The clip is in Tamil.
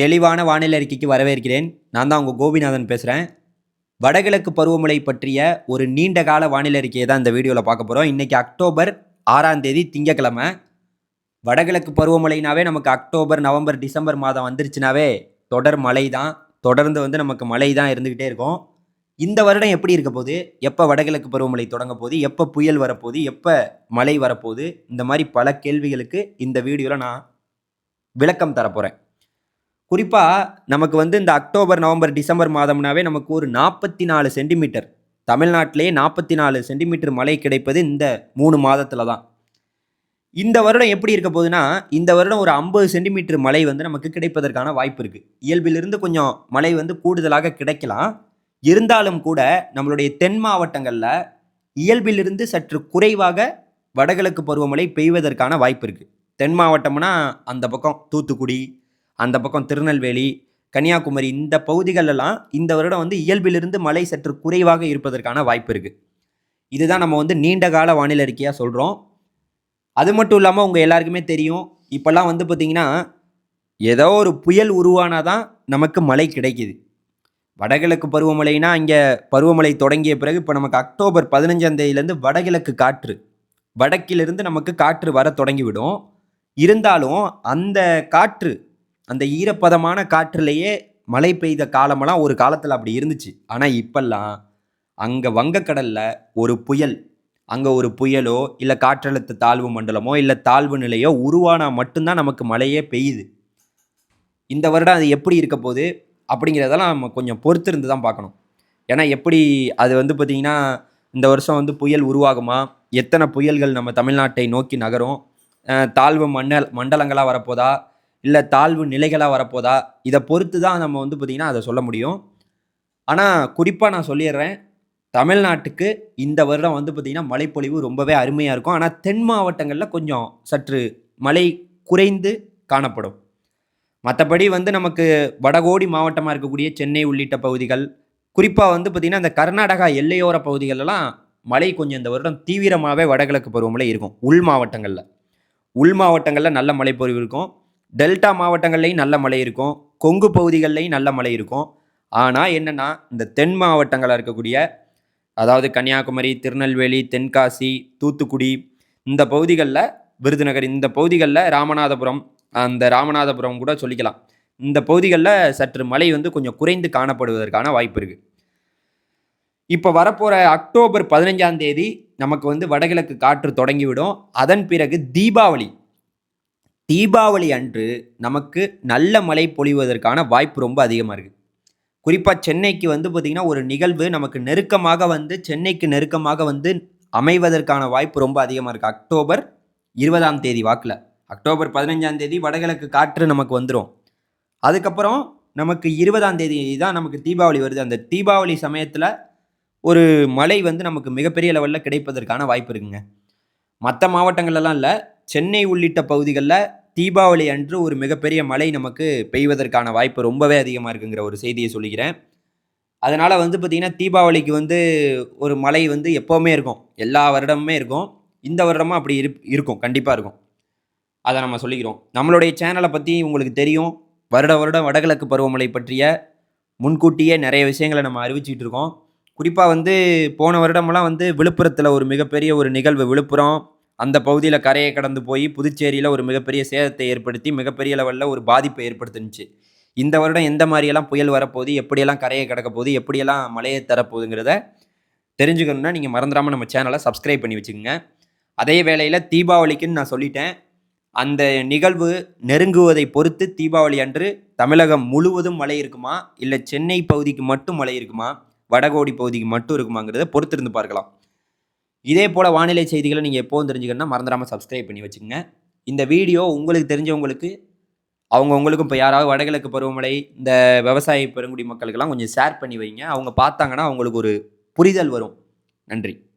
தெளிவான வானிலை அறிக்கைக்கு வரவேற்கிறேன். நான் தான் உங்கள் கோபிநாதன் பேசுகிறேன் வடகிழக்கு பருவமழை பற்றிய ஒரு நீண்ட கால வானிலை அறிக்கையை தான் இந்த வீடியோவில் பார்க்க போகிறோம் இன்றைக்கி அக்டோபர் ஆறாம் தேதி திங்கக்கிழமை. வடகிழக்கு பருவமழைனாவே நமக்கு அக்டோபர் நவம்பர் டிசம்பர் மாதம் வந்துருச்சுனாவே தொடர் மழை தான் தொடர்ந்து வந்து நமக்கு மழை தான் இருந்துக்கிட்டே இருக்கும். இந்த வருடம் எப்படி இருக்க போகுது? எப்போ வடகிழக்கு பருவமழை தொடங்க போகுது? எப்போ புயல் வரப்போகுது? எப்போ மழை வரப்போகுது? இந்த மாதிரி பல கேள்விகளுக்கு இந்த வீடியோவில் நான் விளக்கம் தரப்போகிறேன் குறிப்பாக நமக்கு வந்து இந்த அக்டோபர் நவம்பர் டிசம்பர் மாதம்னாவே நமக்கு ஒரு நாற்பத்தி நாலு சென்டிமீட்டர். தமிழ்நாட்டிலேயே நாற்பத்தி நாலு சென்டிமீட்டர் மழை கிடைப்பது இந்த மூணு மாதத்தில் தான் இந்த வருடம் எப்படி இருக்க போகுதுன்னா இந்த வருடம் ஒரு ஐம்பது சென்டிமீட்டர் மழை வந்து நமக்கு கிடைப்பதற்கான வாய்ப்பு இருக்குது இயல்பிலிருந்து கொஞ்சம் மழை வந்து கூடுதலாக கிடைக்கலாம். இருந்தாலும் கூட நம்மளுடைய தென் மாவட்டங்களில் இயல்பிலிருந்து சற்று குறைவாக வடகிழக்கு பருவமழை பெய்வதற்கான வாய்ப்பு இருக்குது தென் மாவட்டம்னா அந்த பக்கம் தூத்துக்குடி அந்த பக்கம் திருநெல்வேலி கன்னியாகுமரி இந்த பகுதிகளெல்லாம் இந்த வருடம் வந்து இயல்பிலிருந்து மழை சற்று குறைவாக இருப்பதற்கான வாய்ப்பு இருக்குது இதுதான் நம்ம வந்து நீண்ட கால வானிலை அறிக்கையாக சொல்கிறோம் அது மட்டும் இல்லாமல் உங்கள் எல்லாருக்குமே தெரியும். இப்போல்லாம் வந்து பார்த்திங்கன்னா ஏதோ ஒரு புயல் உருவானால் தான் நமக்கு மழை கிடைக்குது. வடகிழக்கு பருவமழைனா இங்கே பருவமழை தொடங்கிய பிறகு இப்போ நமக்கு அக்டோபர் பதினஞ்சாம் தேதியிலேருந்து வடகிழக்கு காற்று வடக்கிலிருந்து நமக்கு காற்று வர தொடங்கிவிடும். இருந்தாலும் அந்த காற்று அந்த ஈரப்பதமான காற்றுலேயே மழை பெய்த காலமெல்லாம் ஒரு காலத்தில் அப்படி இருந்துச்சு. ஆனால் இப்பெல்லாம் அங்கே வங்கக்கடலில் ஒரு புயல் அங்கே ஒரு புயலோ இல்லை காற்றழுத்த தாழ்வு மண்டலமோ இல்லை தாழ்வு நிலையோ உருவானால் மட்டும்தான் நமக்கு மழையே பெய்யுது. இந்த வருடம் அது எப்படி இருக்க போகுது அப்படிங்கிறதெல்லாம் நம்ம கொஞ்சம் பொறுத்திருந்து தான் பார்க்கணும். ஏன்னா எப்படி அது வந்து பார்த்திங்கன்னா இந்த வருஷம் வந்து புயல் உருவாகுமா எத்தனை புயல்கள் நம்ம தமிழ்நாட்டை நோக்கி நகரும் தாழ்வு மண்டல் மண்டலங்களாக வரப்போதா இல்லை தாழ்வு நிலைகளாக வரப்போதா? இதை பொறுத்து தான் நம்ம வந்து பார்த்திங்கன்னா அதை சொல்ல முடியும். ஆனால் குறிப்பாக நான் சொல்லிடுறேன். தமிழ்நாட்டுக்கு இந்த வருடம் வந்து பார்த்திங்கன்னா மழைப்பொழிவு ரொம்பவே அருமையாக இருக்கும். ஆனால் தென் மாவட்டங்களில் கொஞ்சம் சற்று மழை குறைந்து காணப்படும். மற்றபடி வந்து நமக்கு வடகோடி மாவட்டமாக இருக்கக்கூடிய சென்னை உள்ளிட்ட பகுதிகள் குறிப்பாக வந்து பார்த்திங்கன்னா இந்த கர்நாடகா எல்லையோர பகுதிகளெல்லாம் மழை கொஞ்சம் இந்த வருடம் தீவிரமாகவே வடகிழக்கு பருவமழை இருக்கும். உள் மாவட்டங்களில். உள் மாவட்டங்களில் நல்ல மழைப்பொழிவு இருக்கும். டெல்டா மாவட்டங்கள்லையும் நல்ல மழை இருக்கும். கொங்கு பகுதிகள்லையும் நல்ல மழை இருக்கும். ஆனால் என்னென்னா இந்த தென் மாவட்டங்களில் இருக்கக்கூடிய அதாவது கன்னியாகுமரி திருநெல்வேலி தென்காசி தூத்துக்குடி இந்த பகுதிகளில் விருதுநகர் இந்த பகுதிகளில் ராமநாதபுரம் அந்த ராமநாதபுரம் கூட சொல்லிக்கலாம். இந்த பகுதிகளில் சற்று மழை வந்து கொஞ்சம் குறைந்து காணப்படுவதற்கான வாய்ப்பு இருக்குது இப்போ வரப்போகிற அக்டோபர் பதினஞ்சாம் தேதி நமக்கு வந்து வடகிழக்கு காற்று தொடங்கிவிடும். அதன் பிறகு தீபாவளி. தீபாவளி அன்று நமக்கு நல்ல மழை பொழிவதற்கான வாய்ப்பு ரொம்ப அதிகமாக இருக்குது குறிப்பாக சென்னைக்கு வந்து பார்த்திங்கன்னா ஒரு நிகழ்வு நமக்கு நெருக்கமாக வந்து சென்னைக்கு நெருக்கமாக வந்து அமைவதற்கான வாய்ப்பு ரொம்ப அதிகமாக இருக்குது அக்டோபர் இருபதாம் தேதி வாக்கில். அக்டோபர் பதினஞ்சாம் தேதி வடகிழக்கு காற்று நமக்கு வந்துடும் அதுக்கப்புறம் நமக்கு இருபதாம் தேதி தான் நமக்கு தீபாவளி வருது. அந்த தீபாவளி சமயத்தில் ஒரு மழை வந்து நமக்கு மிகப்பெரிய லெவலில் கிடைப்பதற்கான வாய்ப்பு இருக்குங்க. மற்ற மாவட்டங்கள்லாம் இல்லை. சென்னை உள்ளிட்ட பகுதிகளில் தீபாவளி அன்று ஒரு மிகப்பெரிய மழை நமக்கு பெய்வதற்கான வாய்ப்பு ரொம்பவே அதிகமாக இருக்குங்கிற ஒரு செய்தியை சொல்லிக்கிறேன். அதனால் வந்து பார்த்திங்கன்னா தீபாவளிக்கு வந்து ஒரு மழை வந்து எப்போவுமே இருக்கும். எல்லா வருடமுமே இருக்கும். இந்த வருடமும் அப்படி இரு இருக்கும். கண்டிப்பாக இருக்கும். அதை நம்ம சொல்லிக்கிறோம். நம்மளுடைய சேனலை பற்றி உங்களுக்கு தெரியும். வருட வருடம் வடகிழக்கு பருவமழை பற்றிய முன்கூட்டியே நிறைய விஷயங்களை நம்ம அறிவிச்சிட்டு இருக்கோம். குறிப்பாக வந்து போன வருடமெல்லாம் வந்து விழுப்புரத்தில் ஒரு மிகப்பெரிய ஒரு நிகழ்வு. விழுப்புரம் அந்த பகுதியில் கரையை கடந்து போய் புதுச்சேரியில் ஒரு மிகப்பெரிய சேதத்தை ஏற்படுத்தி மிகப்பெரிய லெவலில் ஒரு பாதிப்பை ஏற்படுத்துனுச்சு. இந்த வருடம் எந்த மாதிரியெல்லாம் புயல் வரப்போகுது எப்படியெல்லாம் கரையை கடக்க போகுது எப்படியெல்லாம் மழையை தரப்போகுதுங்கிறத தெரிஞ்சுக்கணுன்னா நீங்கள் மறந்துடாமல் நம்ம சேனலை சப்ஸ்கிரைப் பண்ணி வச்சுக்கோங்க. அதே வேளையில் தீபாவளிக்குன்னு நான் சொல்லிட்டேன். அந்த நிகழ்வு நெருங்குவதை பொறுத்து தீபாவளி அன்று தமிழகம் முழுவதும் மழை இருக்குமா? இல்லை சென்னை பகுதிக்கு மட்டும் மழை இருக்குமா? வடகோடி பகுதிக்கு மட்டும் இருக்குமாங்கிறத பொறுத்திருந்து பார்க்கலாம். இதே போல் வானிலை செய்திகளை நீங்கள் எப்போவும் தெரிஞ்சுக்கணும்னா மறந்துடாமல் சப்ஸ்கிரைப் பண்ணி வச்சுக்கோங்க. இந்த வீடியோ உங்களுக்கு தெரிஞ்சவங்களுக்கு அவங்க உங்களுக்கும் இப்போ யாராவது வடகிழக்கு பருவமழை இந்த விவசாய பெருங்குடி மக்களுக்கெல்லாம் கொஞ்சம் ஷேர் பண்ணி வைங்க. அவங்க பார்த்தாங்கன்னா அவங்களுக்கு ஒரு புரிதல் வரும். நன்றி.